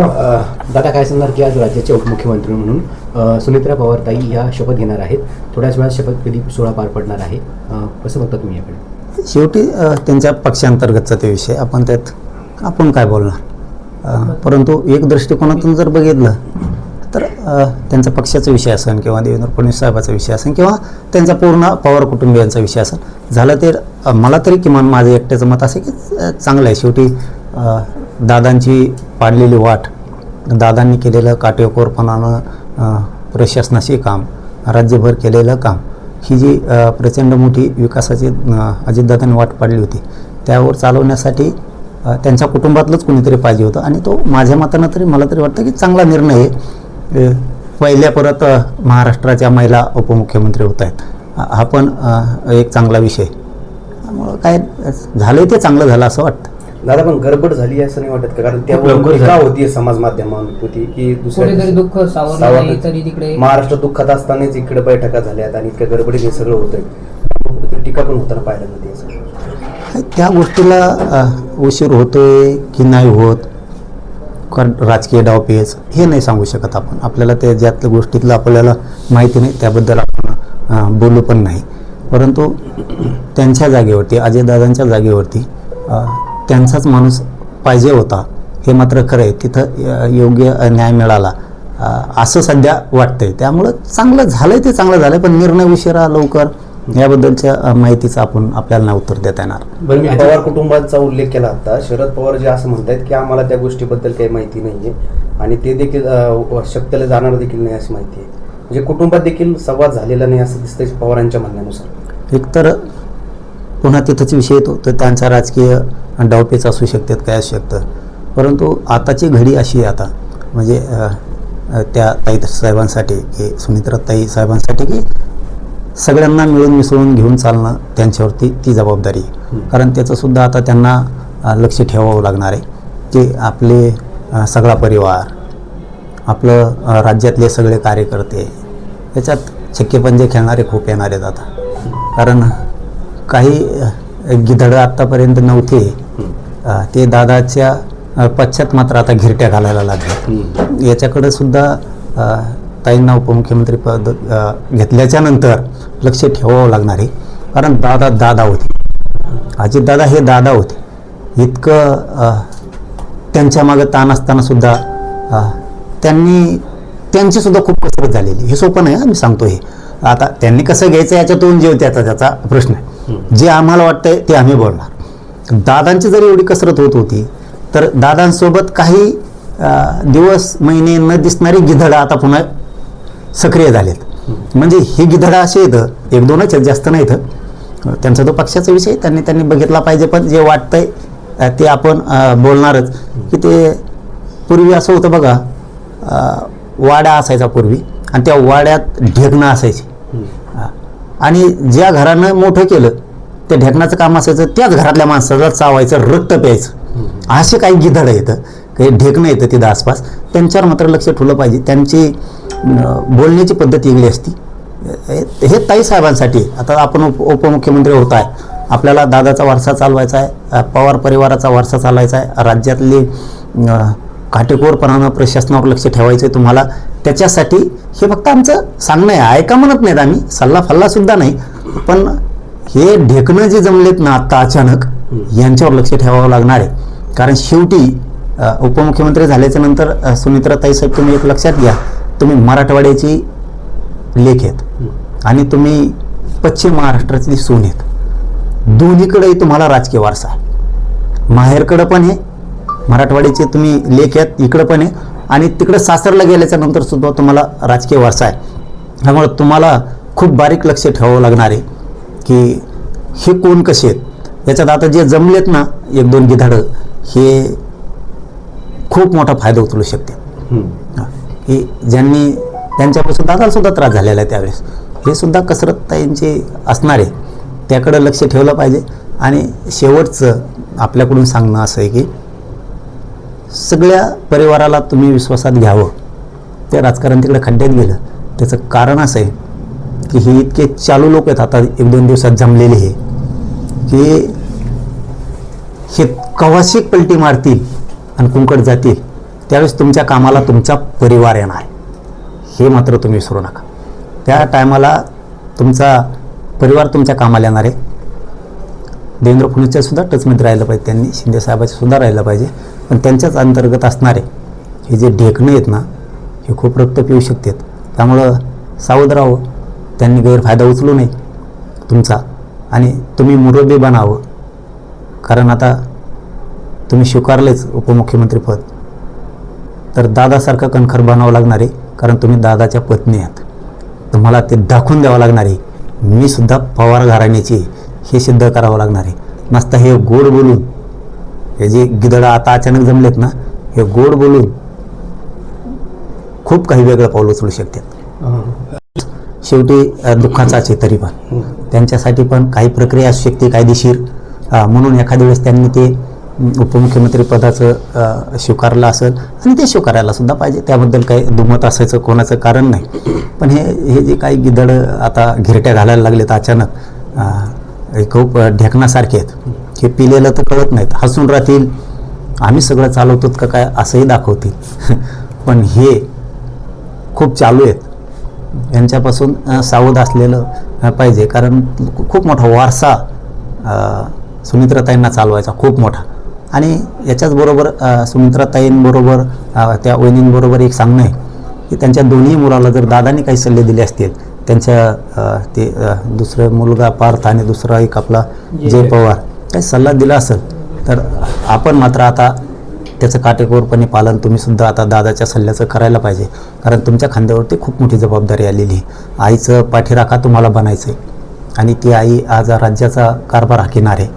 अ, दादा काय सांगणार की आज राज्याचे उपमुख्यमंत्री म्हणून सुमित्रा पवारताई या शपथ घेणार आहेत. थोड्याच वेळात शपथविधी सोहळा पार पडणार आहे. कसं बघता तुम्ही याकडे? शेवटी त्यांच्या पक्षांतर्गतचा ते विषय. आपण त्यात आपण काय बोलणार? परंतु एक दृष्टिकोनातून जर बघितलं तर त्यांचा पक्षाचा विषय असेल किंवा देवेंद्र फडणवीस साहेबाचा विषय असेल किंवा त्यांचा पूर्ण पवार कुटुंबियांचा विषय असेल झालं तर मला तरी किमान माझं एकट्याचं मत असं आहे की चांगलं आहे. शेवटी दादांची पाडलेली वाट. दादांनी केलेलं काटेकोरपणानं प्रशासनाचे काम राज्यभर केलेलं काम. ही जी प्रचंड मोठी विकासाची अजितदादांनी वाट पाडली होती त्यावर चालवण्यासाठी त्यांच्या कुटुंबातलंच कोणीतरी पाहिजे होतं आणि तो माझ्या मतानं तरी मला तरी वाटतं की चांगला निर्णय आहे. पहिल्या परत महाराष्ट्राच्या महिला उपमुख्यमंत्री होत आहेत. हा पण एक चांगला विषय त्यामुळं काय झालं ते चांगलं झालं असं वाटतं. दादा पण गडबड झाली असं नाही वाटत का? कारण त्यावर झाली. होती समाज माध्यमांवरती की दुसऱ्या दुःख सावरलं सावरलं. नाही तरी तिकडे. महाराष्ट्र दुःखात असतानाच इकडे बैठका झाल्यात आणि इतक्या गडबडीने सगळं होतंय. टीका पण होताना पाहायला मिळते असं. त्या गोष्टीला उशीर होतोय की नाही होत? कारण राजकीय डावपेच हे नाही सांगू शकत आपण. आपल्याला त्या ज्यातल्या गोष्टीतलं आपल्याला माहिती नाही त्याबद्दल आपण बोलू पण नाही. परंतु त्यांच्या जागेवरती अजयदादांच्या जागेवरती त्यांचाच माणूस पाहिजे होता. हे मात्र खरं आहे तिथं योग्य न्याय मिळाला. असं सध्या वाटतंय. त्यामुळं चांगलं झालंय ते चांगलं झालंय पण निर्णय उशिरा लवकर याबद्दलच्या माहितीचं आपण आपल्याला नाही उत्तर देता येणार. बरं मी पवार कुटुंबाचा उल्लेख केला आता. शरद पवार जे असं म्हणतायत की आम्हाला त्या गोष्टीबद्दल काही माहिती नाहीये आणि ते देखील शक्यला जाणार देखील नाही अशी माहिती आहे. म्हणजे कुटुंबात देखील संवाद झालेला नाही असं दिसतंय पवारांच्या म्हणण्यानुसार. एकतर पुन्हा तिथंच विषय येतो. तर त्यांचा राजकीय डावपेच असू शकतात काय असू शकतं. परंतु आताची घडी अशी आहे आता. म्हणजे त्या ताई साहेबांसाठी की सुनित्रा ताई साहेबांसाठी की सगळ्यांना मिळून मिसळून घेऊन चालणं त्यांच्यावरती ती जबाबदारी कारण त्याचंसुद्धा आता त्यांना लक्ष ठेवावं लागणार आहे की आपले सगळा परिवार आपलं राज्यातले सगळे कार्यकर्ते याच्यात छक्केपंजे खेळणारे खूप येणार आहेत आता. कारण काही गिधडं आत्तापर्यंत नव्हते. ते दादाच्या पश्चात मात्र आता घिरट्या घालायला लागले. याच्याकडे सुद्धा ताईंना उपमुख्यमंत्री पद घेतल्याच्या नंतर लक्ष ठेवावं लागणार आहे. कारण दादा दादा होते. अजितदादा हे दादा होते. इतकं त्यांच्या मागं ताण असताना सुद्धा त्यांनी त्यांची सुद्धा खूप कसरत झालेली. हे सोपं नाही मी सांगतो हे. आता त्यांनी कसं घ्यायचं याच्यातून जीव त्याचा त्याचा प्रश्न आहे. जे आम्हाला वाटतंय ते आम्ही बोलणार. दादांची जरी एवढी कसरत होत होती तर दादांसोबत काही दिवस महिने न दिसणारी गिधडं आता पुन्हा सक्रिय झालेत. म्हणजे ही गिधडं असे येतं एक दोनच आहेत जास्त नाहीत. त्यांचा तो पक्षाचा विषय त्यांनी त्यांनी बघितला पाहिजे पण जे वाटतंय ते आपण बोलणारच. की ते पूर्वी असं होतं बघा वाडा असायचा पूर्वी आणि त्या वाड्यात ढेकणं असायची. आणि ज्या घरानं मोठं केलं त्या ढेकणाचं काम असायचं त्याच घरातल्या माणसाला चावायचं रक्त प्यायचं. असे काही गिधडं येतं काही ढेकणं येतं तिथं आसपास. त्यांच्यावर मात्र लक्ष ठेवलं पाहिजे. त्यांची बोलण्याची पद्धत वेगळी असती. हे- ताई साहेबांसाठी. आता आपण उप उपमुख्यमंत्री होत आहे. आपल्याला दादाचा वारसा चालवायचा आहे पवार परिवाराचा वारसा चालवायचा आहे. राज्यातली काटेकोरपणानं प्रशासनावर लक्ष ठेवायचं आहे तुम्हाला. त्याच्यासाठी हे फक्त आमचं सांगणं आहे. ऐका म्हणत नाहीत आम्ही? सल्ला फल्लासुद्धा नाही. पण हे ढेकणं जे जमलेत ना आत्ता अचानक यांच्यावर लक्ष ठेवावं लागणार आहे. कारण शेवटी उपमुख्यमंत्री झाल्याच्यानंतर सुमित्रा ताई साहेब तुम्ही एक लक्षात घ्या. तुम्ही मराठवाड्याची लेख आहेत. आणि तुम्ही पश्चिम महाराष्ट्रातली सून आहेत. दोन्हीकडेही तुम्हाला राजकीय वारसा आहे. माहेरकडं पण आहे मराठवाड्याचे तुम्ही लेख आहेत इकडं पण आहे. आणि तिकडं सासरला गेल्याच्यानंतर सुद्धा तुम्हाला राजकीय वारसा आहे. त्यामुळे तुम्हाला खूप बारीक लक्ष ठेवावं लागणार आहे की हे कोण कसे आहेत? याच्यात आता जे जमलेत ना एक दोन गिधाडं हे खूप मोठा फायदा उचलू शकते. की ज्यांनी त्यांच्यापासून दादाला सुद्धा त्रास झालेला आहे त्यावेळेस. हे सुद्धा कसरत असणार आहे. त्याकडं लक्ष ठेवलं पाहिजे. आणि शेवटचं आपल्याकडून सांगणं असं आहे की सगळ्या परिवाराला तुम्ही विश्वासात घ्यावं. ते राजकारण तिकडे खड्ड्यात गेलं. त्याचं कारण असं आहे की हे इतके चालू लोक आहेत. आता एक दोन दिवसात जमलेले हे. की हे कवाशिक पलटी मारतील आणि कुंकट जातील त्यावेळेस तुमच्या कामाला तुमचा परिवार येणार. हे मात्र तुम्ही विसरू नका. त्या टायमाला तुमचा परिवार तुमच्या कामाला येणार आहे. देवेंद्र फडणवीसच्या सुद्धा टचमध्ये राहिलं पाहिजे. त्यांनी शिंदेसाहेबाच्या सुद्धा राहिलं पाहिजे. पण त्यांच्याच अंतर्गत असणारे हे जे ढेकणं आहेत ना हे खूप रक्त पिऊ शकतात त्यामुळं सावध राहावं त्यांनी गैरफायदा उचलू नये तुमचा. आणि तुम्ही मुरब्बी बनावं. कारण आता तुम्ही स्वीकारलेच उपमुख्यमंत्रीपद तर दादासारखं कणखर बनावं लागणार आहे कारण तुम्ही दादाच्या पत्नी आहात. तुम्हाला ते दाखवून द्यावं लागणार आहे. मी सुद्धा पवार घराण्याची आहे, हे सिद्ध करावं लागणार आहे. नसता हे गोड बोलून हे जे गिदडं आता अचानक जमलेत ना हे गोड बोलून खूप काही वेगळं पाऊल उचलू शकतात. शेवटी अ, दुःखाचाच आहे तरी पण. त्यांच्यासाठी पण काही प्रक्रिया असू शकते कायदेशीर. म्हणून एखाद्या वेळेस त्यांनी ते उपमुख्यमंत्री पदाचं स्वीकारलं असेल आणि ते स्वीकारायला सुद्धा पाहिजे. त्याबद्दल काही दुमत असायचं कोणाचं कारण नाही. पण हे हे जे काही गिदड आता घिरट्या घालायला लागलेत अचानक खूप ढेकणासारखे आहेत. हे पिलेलं तर कळत नाहीत. हसून राहतील. आम्ही सगळं चालवतो का काय असंही दाखवतील. पण हे खूप चालू आहेत. यांच्यापासून सावध असलेलं पाहिजे. कारण खूप मोठा वारसा सुमित्राताईंना चालवायचा. खूप मोठा. आणि याच्याचबरोबर सुमित्राताईंबरोबर त्या वहिनींबरोबर एक सांगणं आहे की त्यांच्या दोन्ही मुलाला जर दादांनी काही सल्ले दिले असतील त्यांच्या ते दुसरं मुलगा पार्थ आणि दुसरा एक आपला जय पवार काही सल्ला दिला असेल तर आपण मात्र आता त्याचं काटेकोरपणे पालन तुम्ही सुद्धा आता दादाच्या सल्ल्याचं करायला पाहिजे. कारण तुमच्या खांद्यावरती खूप मोठी जबाबदारी आलेली आहे. आईचं पाठीराखा तुम्हाला बनायचं आहे आणि ती आई आज राज्याचा कारभार हाकिणार आहे.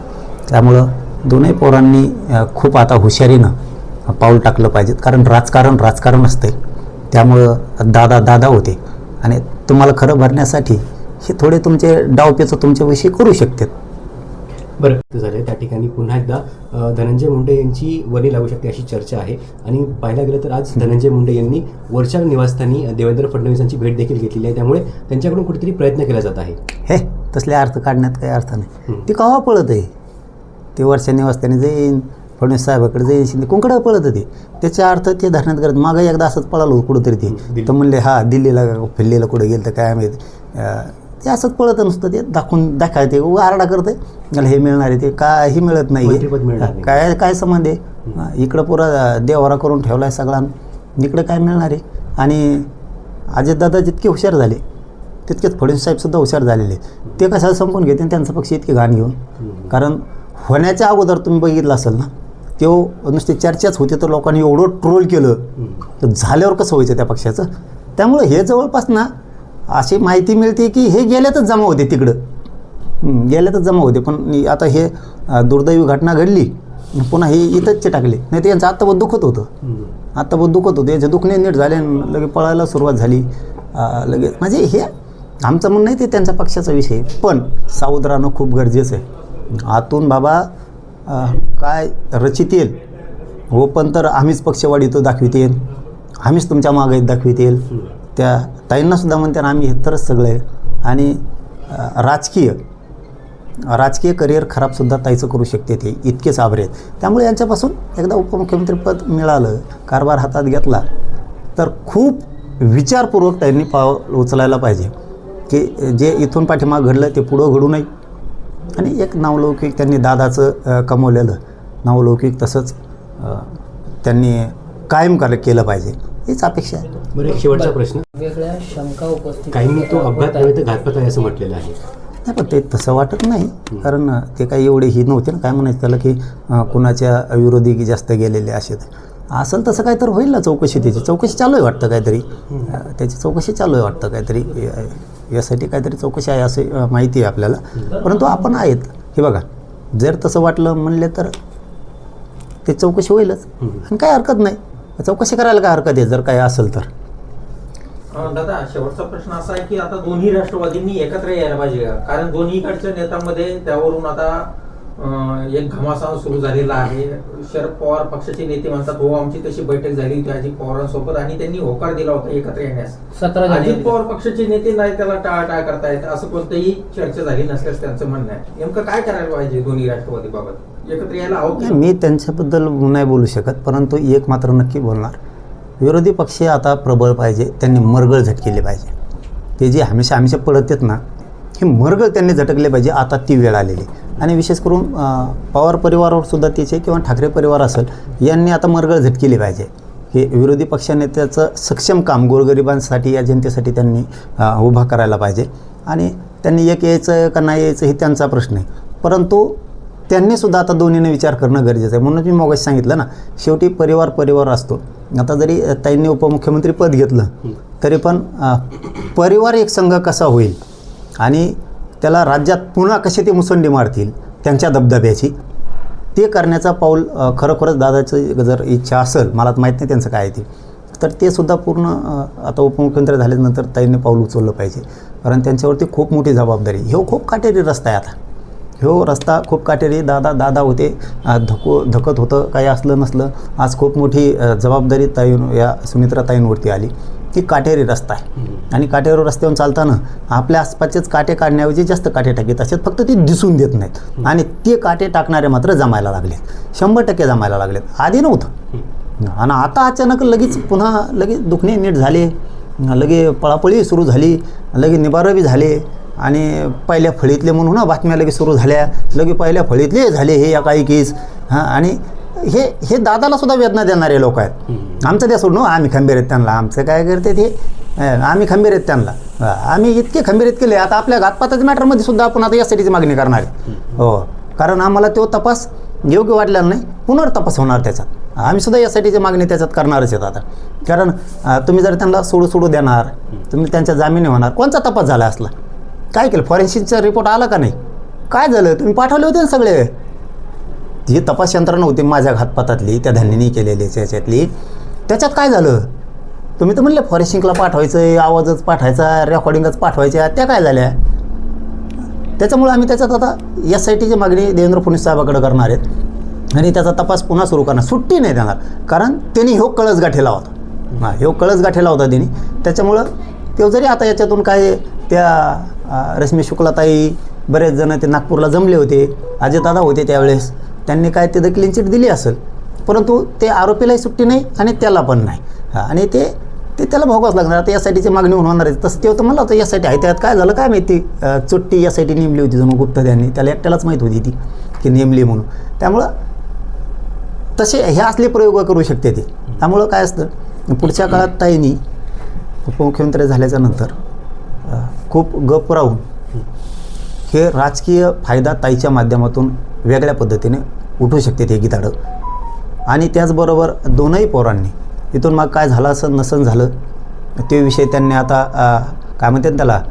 त्यामुळं दोन्ही पोरांनी खूप आता हुशारीनं पाऊल टाकलं पाहिजेत. कारण राजकारण राजकारण असते त्यामुळं दादा दादा होते. आणि तुम्हाला खरं भरण्यासाठी हे थोडे तुमचे डावपेचं तुमच्याविषयी करू शकतात. बरं ते झाले. त्या ठिकाणी पुन्हा एकदा धनंजय मुंडे यांची वनी लागू शकते अशी चर्चा आहे. आणि पाहायला गेलं तर आज धनंजय मुंडे यांनी वरच्या निवासस्थानी देवेंद्र फडणवीसांची भेट देखील घेतलेली आहे. त्यामुळे त्यांच्याकडून कुठेतरी प्रयत्न केला जात आहे. हे तसले अर्थ काढण्यात काही अर्थ नाही. ती कवा पळत आहे ते वर्षा निवासत्याने जाईन. फडणवीस साहेबाकडे जाईन शिंदे कोणकडे पळत ते? त्याचा अर्थ ते धरण्यात करत मागं एकदा असंच पळालो होतो कुठंतरी ते. तर म्हणले हा दिल्लीला फिल्लीला कुठं गेलं तर काय माहिती. ते असंच पळत नुसतं ते दाखवून उगा आरडा करते मला हे मिळणार आहे ते काही मिळत नाही. काय काय संबंध आहे? इकडं पुरा देवारा करून ठेवला आहे सगळा. इकडं काय मिळणार आहे? आणि अजितदादा जितके हुशार झाले तितकेच फडणवीस साहेबसुद्धा हुशार झालेले. ते कशाला संपून घेते त्यांचा पक्ष इतके घाण घेऊन. कारण होण्याच्या अगोदर तुम्ही बघितलं असेल ना तो नुसती चर्चाच होते तर लोकांनी एवढं ट्रोल केलं. तर झाल्यावर कसं व्हायचं त्या पक्षाचं? त्यामुळे हे जवळपास ना अशी माहिती मिळते की हे गेल्यातच जमा होते तिकडं. गेल्यातच जमा होते. पण आता हे दुर्दैवी घटना घडली पुन्हा हे इथंच टाकले. नाही तर यांचं आत्ता दुखत होतं. आता बहुत दुखत होते. याचे दुखणे नीट झाले लगे पळायला सुरुवात झाली. अं, लगे म्हणजे हे आमचं म्हणणं आहे ते त्यांच्या पक्षाचा विषय. पण सावध राहणं खूप गरजेचं आहे. आतून बाबा काय रचित येईल? हो पण तर आम्हीच पक्षवाढी तो आम्हीच तुमच्या मागे दाखवितील त्या ताईंनासुद्धा म्हणते ना आम्ही हे तरच सगळं आहे. आणि राजकीय राजकीय करिअर खराबसुद्धा ताईचं करू शकते ते. इतकेच आभारी आहेत. त्यामुळे यांच्यापासून एकदा उपमुख्यमंत्रीपद मिळालं कारभार हातात घेतला तर खूप विचारपूर्वक त्यांनी पाव उचलायला पाहिजे. की जे इथून पाठीमाग घडलं ते पुढं घडू नये. आणि एक नावलौकिक त्यांनी दादाचं कमवलेलं. नावलौकिक तसंच त्यांनी कायम कर केलं पाहिजे. हीच अपेक्षा आहे. बरं एक शेवटचा प्रश्न. वेगळ्या शंका उपस्थित काहींनी तो अपघात. नव्हे तर घातपात आहे असं म्हटलेलं आहे. नाही पण ते तसं वाटत नाही. कारण ते काही एवढे ही नव्हते ना. काय म्हणायचं त्याला की कुणाच्या विरोधी की जास्त गेलेले असे असेल तसं काय तर होईल ना चौकशी त्याची. चौकशी चालू आहे वाटतं काहीतरी. त्याची चौकशी चालू आहे वाटतं काहीतरी. यासाठी काहीतरी चौकशी आहे असे माहिती आहे आपल्याला. परंतु आपण आहेत. हे बघा जर तसं वाटलं म्हणले तर ते चौकशी होईलच. आणि काय हरकत नाही. चौकशी करायला काय हरकत आहे जर काय असेल तर. दादा शेवटचा प्रश्न असा आहे की आता दोन्ही राष्ट्रवादींनी एकत्र यायला पाहिजे. कारण दोन्हीकडच्या नेत्यांमध्ये त्यावरून आता एक घमासान सुरू झालेला आहे. शरद पवार पक्षाचे नेते म्हणतात हो आमची तशी बैठक झाली होती अजित पवारांसोबत आणि त्यांनी होकार दिला होता एकत्र येण्यास. सतरा अजित पवार पक्षाचे नेते नाही त्याला टाळाटाळ करतायत असं कोणतंही चर्चा झाली नसल्यास त्यांचं म्हणणं आहे. नेमकं काय करायला पाहिजे दोन्ही राष्ट्रवादी बाबत? एकत्र यायला हवं की? मी त्यांच्याबद्दल नाही बोलू शकत परंतु एक मात्र नक्की बोलणार. विरोधी पक्ष आता प्रबळ पाहिजे त्यांनी मरगळ झटकेली पाहिजे. ते जे हमेशा हमेशा पडत आहेत ना हे मरगळ त्यांनी झटकले पाहिजे आता ती वेळ आलेली आणि विशेष करून पवार परिवारावर सुद्धा त्याचे किंवा ठाकरे परिवार असेल यांनी आता मरगळ झटकेली पाहिजे. हे विरोधी पक्षनेत्याचं सक्षम काम गोरगरिबांसाठी या जनतेसाठी त्यांनी उभा करायला पाहिजे. आणि त्यांनी एक यायचं का नाही यायचं हे त्यांचा प्रश्न आहे. परंतु त्यांनी सुद्धा आता दोन्हीने विचार करणं गरजेचं आहे. म्हणून मी मगाशी सांगितलं ना शेवटी परिवार परिवार असतो. आता जरी अ, ताईंनी उपमुख्यमंत्री पद घेतलं तरी पण परिवार एक संघ कसा होईल? आणि त्याला राज्यात पुन्हा कसे ते मुसंडी मारतील त्यांच्या दबदब्याची ते करण्याचा पाऊल खरोखरच दादाचं जर इच्छा असेल मला माहीत नाही त्यांचं काय आहे ते. तर ते सुद्धा पूर्ण आता उपमुख्यमंत्री झाल्यानंतर ताईंनी पाऊल उचललं पाहिजे. कारण त्यांच्यावरती खूप मोठी जबाबदारी. ह्यो खूप काटेरी रस्ता आहे आता. ह्यो रस्ता खूप काटेरी. दादा दादा होते. धको धकत होतं. काही असलं नसलं. आज खूप मोठी जबाबदारी ताईन या सुमित्रा ताईंवरती आली. ती काटेरी रस्ता आहे. आणि काटेरी रस्त्यावरून चालताना आपल्या आसपासचेच काटे काढण्याऐवजी जास्त काटे टाकीत असतात. फक्त ते दिसून देत नाहीत. आणि ते काटे टाकणारे मात्र जमायला लागलेत. शंभर टक्के जमायला लागलेत. आधी नव्हतं. आणि आता अचानक लगेच पुन्हा लगेच दुखणे नीट झाले. लगे पळापळी सुरू झाली. लगे निबारवी झाले. आणि पहिल्या फळीतले म्हणून ना बातम्या लगे सुरू झाल्या. लगे पहिल्या फळीतले झाले हे या काही केस. हां आणि हे हे दादाला सुद्धा वेदना देणारे लोक आहेत. आमचं त्या सोडून हो, आम्ही खंबीर आहेत त्यांना. आमचं काय करते ते? आम्ही खंबीर आहेत त्यांना. आम्ही इतके खंबीर आहेत केले आता आपल्या घातपाताच्या मॅटरमध्ये सुद्धा आपण आता यासाठीची मागणी करणार आहे. हो. कारण आम्हाला तो तपास योग्य वाटलेला नाही. पुनर्तपास होणार त्याच्यात. आम्ही सुद्धा यासाठीची मागणी त्याच्यात करणारच आहेत आता. कारण तुम्ही जर त्यांना सोडू सोडू देणार तुम्ही त्यांच्या जामिनी होणार. कोणचा तपास झाला असला? काय केलं? फॉरेन्सिकचा रिपोर्ट आला का नाही? काय झालं? तुम्ही पाठवले होते ना सगळे? जी तपास यंत्रणा होती माझ्या घातपातातली त्या धन्यनी केलेली त्याच्यातली त्याच्यात काय झालं? तुम्ही तर म्हणले फॉरेस्टिंगला पाठवायचं आहे आवाजच पाठवायचा रेकॉर्डिंगच पाठवायच्या त्या काय झाल्या? त्याच्यामुळे आम्ही त्याच्यात आता एस आय टीची मागणी देवेंद्र फडणवीस साहेबाकडे करणार आहेत. आणि त्याचा तपास पुन्हा सुरू करणार. सुट्टी नाही देणार. कारण त्यांनी ह्यो कळस गाठेला होता. हां ह्यो कळस गाठेला होता त्यांनी. त्याच्यामुळं ते जरी आता याच्यातून काय त्या रश्मी शुक्लाताई बरेच जण ते नागपूरला जमले होते. अजयदादा होते त्यावेळेस. त्यांनी काय तिथं क्लीन चिट दिली असेल. परंतु ते आरोपीलाही सुट्टी नाही आणि त्याला पण नाही. हां आणि ते ते त्याला भोगावंच लागणार. आता यासाठीची मागणी होऊन होणार आहे. तसं ते होतं म्हणलं होतं यासाठी आहे त्यात काय झालं काय माहिती? चुट्टी यासाठी नेमली होती जणू गुप्त त्यांनी त्याला एकट्यालाच माहीत होती ती की नेमली म्हणून. त्यामुळं तसे हे असले प्रयोग करू शकते ते. त्यामुळं काय असतं? पुढच्या काळात ताईंनी उपमुख्यमंत्री झाल्याच्यानंतर खूप गप राहून हे राजकीय फायदा ताईच्या माध्यमातून वेगळ्या पद्धतीने उठू शकते ते गीताडं आणि त्याचबरोबर दोनही पोरांनी इथून मग काय झालं असं नसन झालं ते विषय त्यांनी आता काय म्हणतात त्याला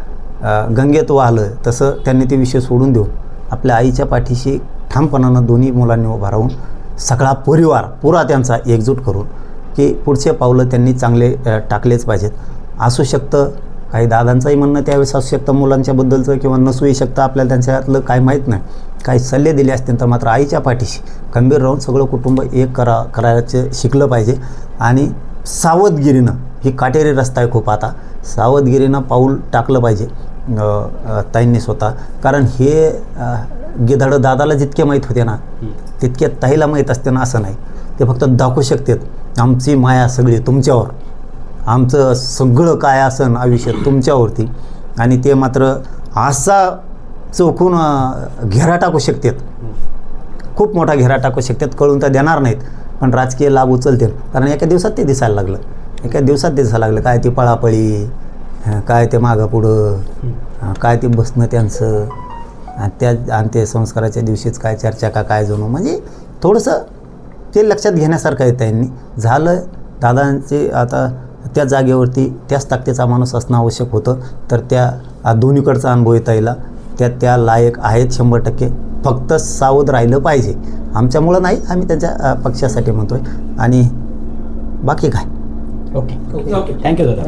गंगेत वाहलं तसं त्यांनी ते विषय सोडून देऊन आपल्या आईच्या पाठीशी ठामपणानं दोन्ही मुलांनी उभा राहून सगळा परिवार पुरा त्यांचा एकजूट करून की पुढचे पावलं त्यांनी चांगले टाकलेच पाहिजेत. असू शकतं काही दादांचंही म्हणणं त्यावेळेस असू शकतं मुलांच्याबद्दलचं किंवा नसूही शकतं आपल्याला त्यांच्यातलं काय माहीत नाही. काही सल्ले दिले असतील तर मात्र आईच्या पाठीशी खंबीर राहून सगळं कुटुंब एक करा करायचं शिकलं पाहिजे. आणि सावधगिरीनं ही काटेरी रस्ता आहे खूप आता सावधगिरीनं पाऊल टाकलं पाहिजे ताईंनी स्वतः. कारण हे गिधाडं दादाला जितके माहीत होते ना तितके ताईला माहीत असते ना असं नाही. ते फक्त दाखवू शकतात आमची माया सगळी तुमच्यावर. आमचं सगळं काय असन आयुष्य तुमच्यावरती आणि ते मात्र असा चौकून घेरा टाकू शकतात. खूप मोठा घेरा टाकू शकतात कळून तर देणार नाहीत. पण राजकीय लाभ उचलतील. कारण एका दिवसात ते दिसायला लागलं. एका दिवसात दिसायला लागलं. काय ती पळापळी काय ते मागं पुढं काय ते बसणं त्यांचं आणि त्या आणि ते संस्काराच्या दिवशीच काय चर्चा का काय जणू. म्हणजे थोडंसं ते लक्षात घेण्यासारखं आहे त्यांनी. झालं दादांचे आता त्या जागेवरती त्याच ताकदीचा माणूस असणं आवश्यक होतं. तर त्या दोन्हीकडचा अनुभव येता येईल. त्या त्या लायक आहेत शंभर टक्के. फक्त सावध राहिलं पाहिजे. आमच्यामुळं नाही आम्ही त्यांच्या पक्षासाठी म्हणतोय. आणि बाकी काय? ओके. ओके. थँक्यू दादा.